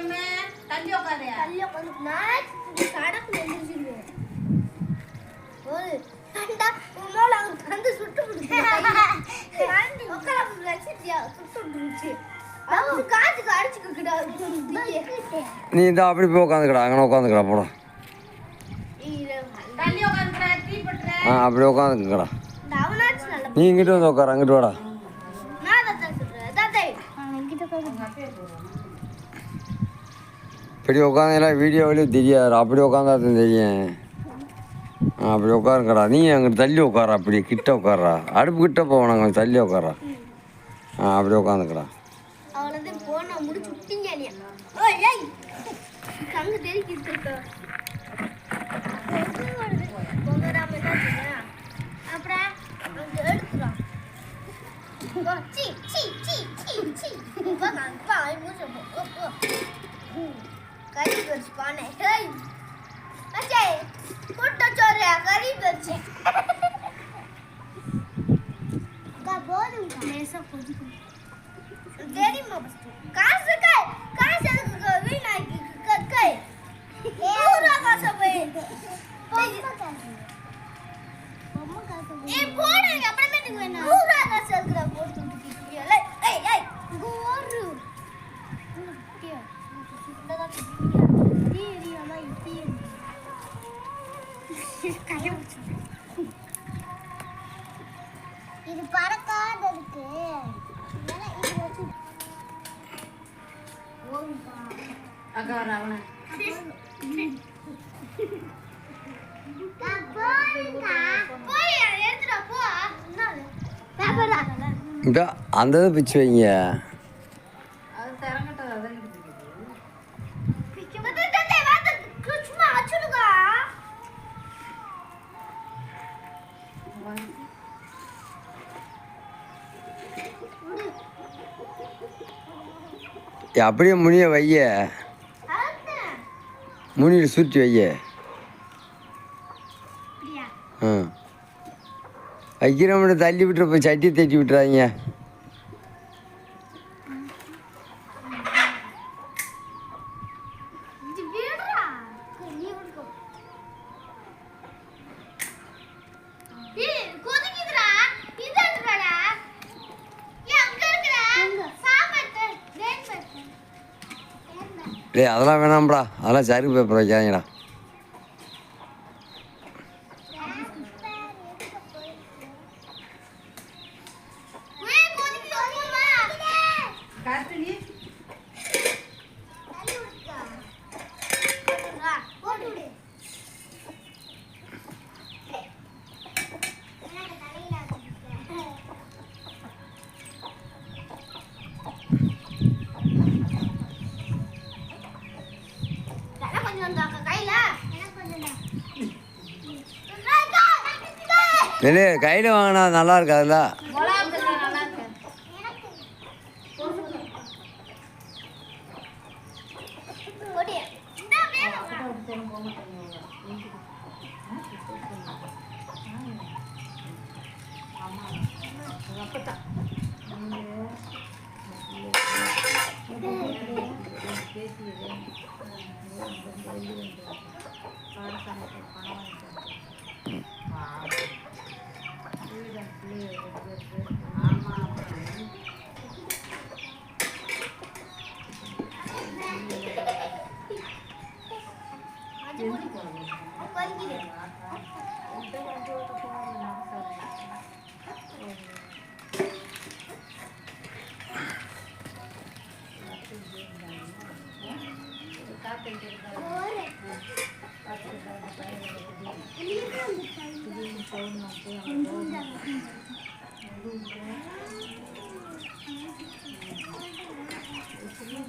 அம்மா தள்ளி உட்காரு தள்ளி உட்காந்து நான் கடக்கு எழுந்திருச்சிருவேன் ஒரு கண்டா உன்னால அவங்க தந்து சுட்டு விடுச்சு உட்கார வச்சிருச்சியா சுட்டு விடுச்சு நீ இந்த அப்படி போய் உட்காந்துக்கடா அங்கே உட்காந்துக்கடா போடா. ஆ அப்படி உட்காந்துக்கடா நீ இங்கிட்டு வந்து உட்கார அங்கிட்டு வாடா நான் தான் சொல்றேன் தாத்தா என்கிட்ட இப்படி உட்காந்தீங்களா வீடியோவிலையும் தெரியாது அப்படி உட்காந்தா தான் தெரியும் அப்படி உட்காருங்கடா நீ அங்கிட்டு தள்ளி உட்காரா அப்படி கிட்ட உட்காரா அடுப்பு கிட்ட போவோம் அங்கே தள்ளி உட்காரா ஆ அப்படி உட்காந்துக்கடா அவ்வளோதான் முடிச்சு விட்டீங்க நீ ஓய் ஏய் கங்கு தெரிக்கிட்டு இருக்க பொங்கராம என்ன செய்ய? அப்புறம் அங்க எடுத்துறான் ஓ, சீ, சீ, சீ, சீ, சீ. வா, நான் வா, ஐ மூச்சு போ, ஓ, ஓ. ம், கறி பறிச்சு பானை. ஏய், அச்சே, குட்டச்சோறு, கறி பறிச்சு. தெரியுமா first? காசு கை காசு எதுக்கு வீணாக்கி க- கை நூறு ரூபா காசை போய் ஏய், போடுங்க, இது பறக்காததுக்கு. அக்கா வர அவனை போய் எடுத்துடா, போ. என்னது? பேப்பரா? இந்த அந்த பிச்சு வைங்க அப்படியே முனிய வைய. முனியில் சுற்றி வைய? ஆ வைக்கிறவங்க தள்ளி விட்டுற போய் சட்டி தட்டி விட்டுறாதீங்க இது விடுடா. நீ விடுக்கோ. ஏய், கொதிக்குதுடா. இது எடுத்துடாடா. ஏய், அங்க இருக்குடா. சாப்பாட்டு, வேன் பாட்டு. டேய் அதெல்லாம் வேணாம்டா. அதெல்லாம் சருக்கு பேப்பர் வைக்காதீங்கடா ஏய், கொதிக்குது, அம்மா. கருத்து நீ தள்ளி விடுக்கா. ஆ, போட்டு விடு. எனக்கு தலையில அடிச்சுக்க. எனக்கு கொஞ்சம் இருந்தா கையில எனக்கு கொஞ்சம் தான். இல்லை கையில் வாங்கினா நல்லா இருக்காதுல்ல? மிளகா ఎందుకు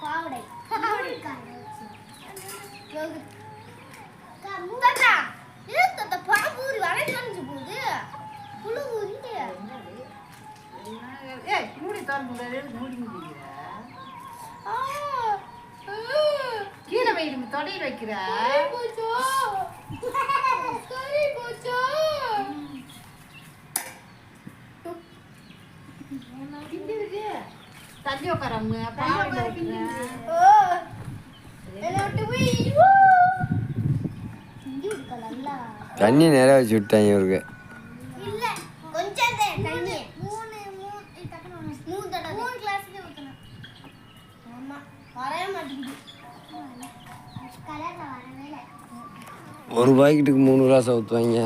பாவடை முகத்தா இருத்த பாம்பூரி வளைஞ்சு மூடி தரணும் விட்டு போய்? ஊ. இங்க இருக்கலாம்ல. தண்ணி நிறைய வச்சு விட்டாங்க இவருக்கு இல்ல கொஞ்சம் தான் தண்ணி மூணு மூணு டக்குனு மூணு தடவை மூணு கிளாஸ்ல ஊத்தணும் ஆமா வரவே மாட்டேங்குது கலர்ல வரவே இல்லை ஒரு பாக்கெட்டுக்கு மூணு கிளாஸ் ஊற்றுவாங்க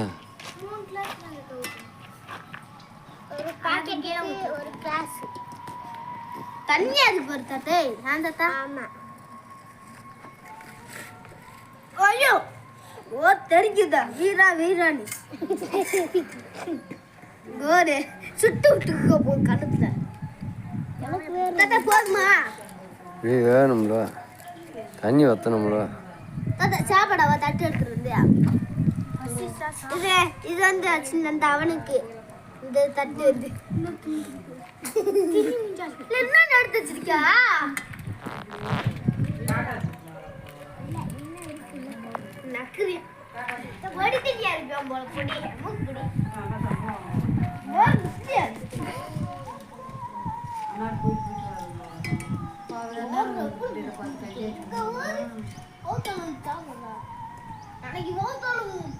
தண்ணி அது பொறுத்தாத்தே நான் தாத்தா ஆமா. ஐயோ ஓ தெரிஞ்சுதா? வீரா வீராணி. கோரு சுட்டு விட்டு போ கடுப்புல தாத்தா போதுமா? வேணும்ல. தண்ணி வற்றணும்ல தாத்தா சாப்பாடாவா தட்டு எடுத்துட்டு வந்தியா? இது இது வந்து சின்ன அந்த அவனுக்கு இந்த தட்டு. வந்து என்ன எடுத்து வச்சிருக்கா நக்குறியா பொடி? தெரியா இருப்பான் போல பொடி மூக்கு его голову.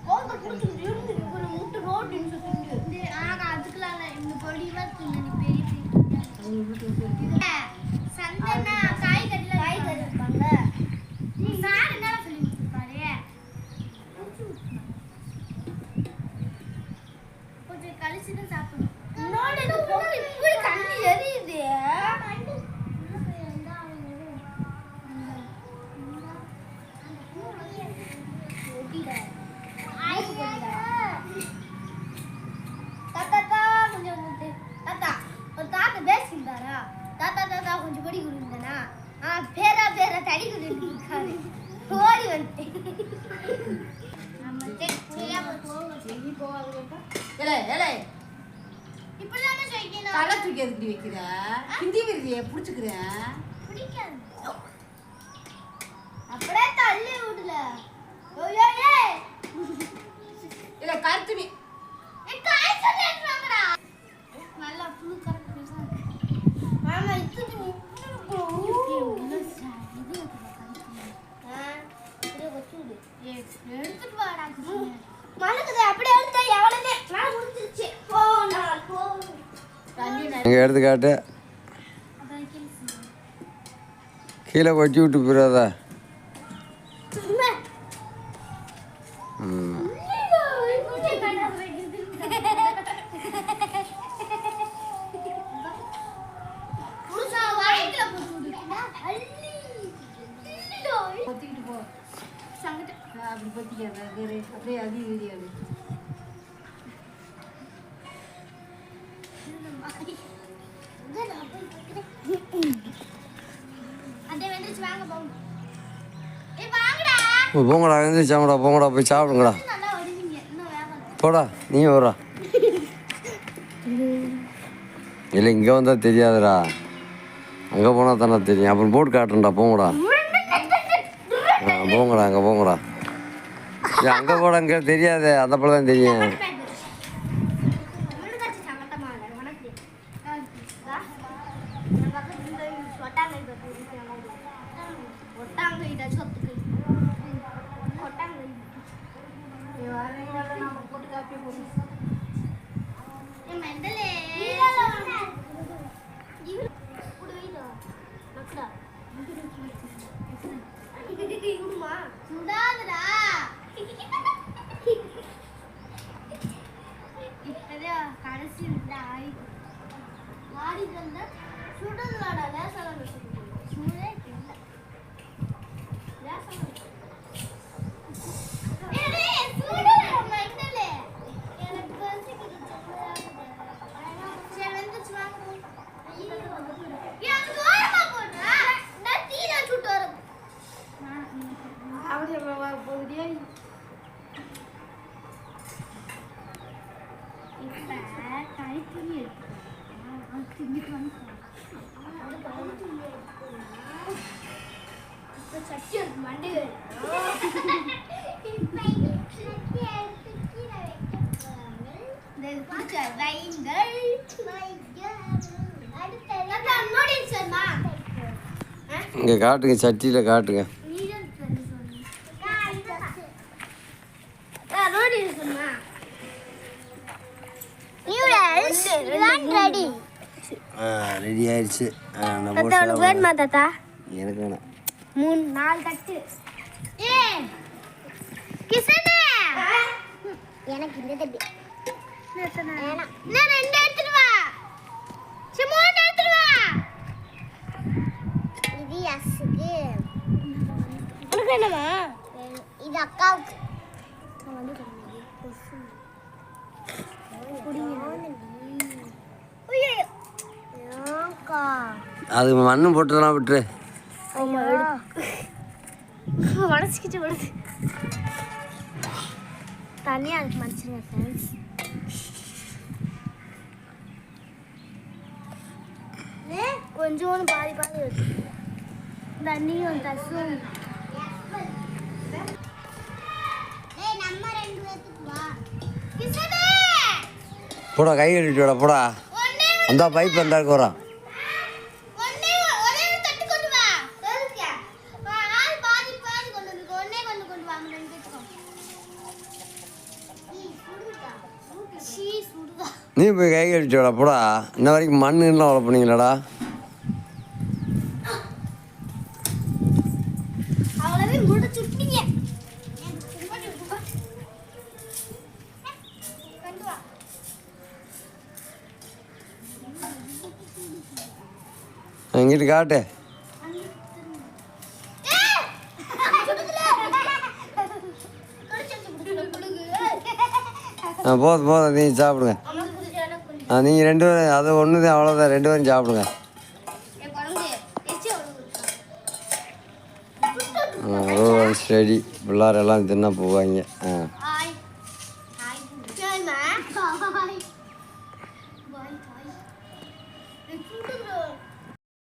தாத்தா தாத்தா கொஞ்சம் பொடி கொடுங்கண்ணா ஆ பேரா பேரா தடி கொடுத்து இருக்காரு ஓடி வந்துட்டேன். தலை தூக்கி எதுக்கு வைக்கிற? ஹிந்தி விருதியை பிடிச்சிக்கிறேன் பிடிக்காது. அப்படியே தள்ளி விடல. இல்லை கருத்துணி. தண்ணி எடுத்து காட்டு கீழே வச்சு விட்டு போயிடாதா. அப்படியே அது வீடியோ போங்கடா எழுந்திரிச்சாங்கடா போங்கடா போய் சாப்பிடுங்கடா. போடா நீ வரா இல்லை இங்கே வந்தால் தெரியாதுடா. அங்கே போனால் தானே தெரியும். அப்புறம் போட்டு காட்டுறேன்டா போங்கடா. ஆ போங்கடா அங்கே போங்கடா. இல்லை அங்கே போட அங்கே தெரியாதே அந்த படம் தான் தெரியும். No. இங்கே காட்டுங்க சட்டியில் காட்டுங்க. ரெடி ஆயிடுச்சு. எனக்கு வேணாம். மூணு நாலு தட்டு ஏ கிசனே. எனக்கு இந்த தட்டு வேணாம். நான் ரெண்டு எடுத்துட்டு வா. சரி மூணு எடுத்துட்டு வா. இது அசுக்கு உனக்கு என்னமா இது அக்காவுக்கு. அக்கா அது மண்ணு போட்டுலாம் விட்டுரு. மனசுக்கிட்டு வருது தனியாக அதுக்கு மனுச்சுங்க ஃப்ரெண்ட்ஸ் கொஞ்சோண்டு பாதி பாதி இருக்கு தண்ணியும் தசும் போடா கை கட்டிட்டு போடா. அந்த பைப் அந்த ஒண்ணே ஒரே ஒரு தட்டு கொண்டு வா எதுக்கு வா, ஆள் பாதி பாதி கொண்டு வந்து ஒண்ணே கொண்டு கொண்டு வா நம்ம ரெண்டு பேத்துக்கும் ஈ, சுடுதா. சீ, சுடுதா. நீ போய் கை கட்டிட்டு வாடா போடா. இன்ன வரைக்கும் மண்ணுலாம் அவ்வளோ பண்ணீங்களாடா? அவ்வளவே முடிச்சுட்டீங்க கொண்டு வா. இங்கிட்டு காட்டு. போதும் போதும். நீங்கள் சாப்பிடுங்க அம்மாக்கு குடிச்சு, எனக்கு குடிச்சு. ஆ நீங்கள் ரெண்டு பேரும் அது ஒன்று தான் அவ்வளோதான் ரெண்டு பேரும் சாப்பிடுங்க. ஸ்டடி பிள்ளாரெல்லாம் தின்ன போவாங்க. ஆ.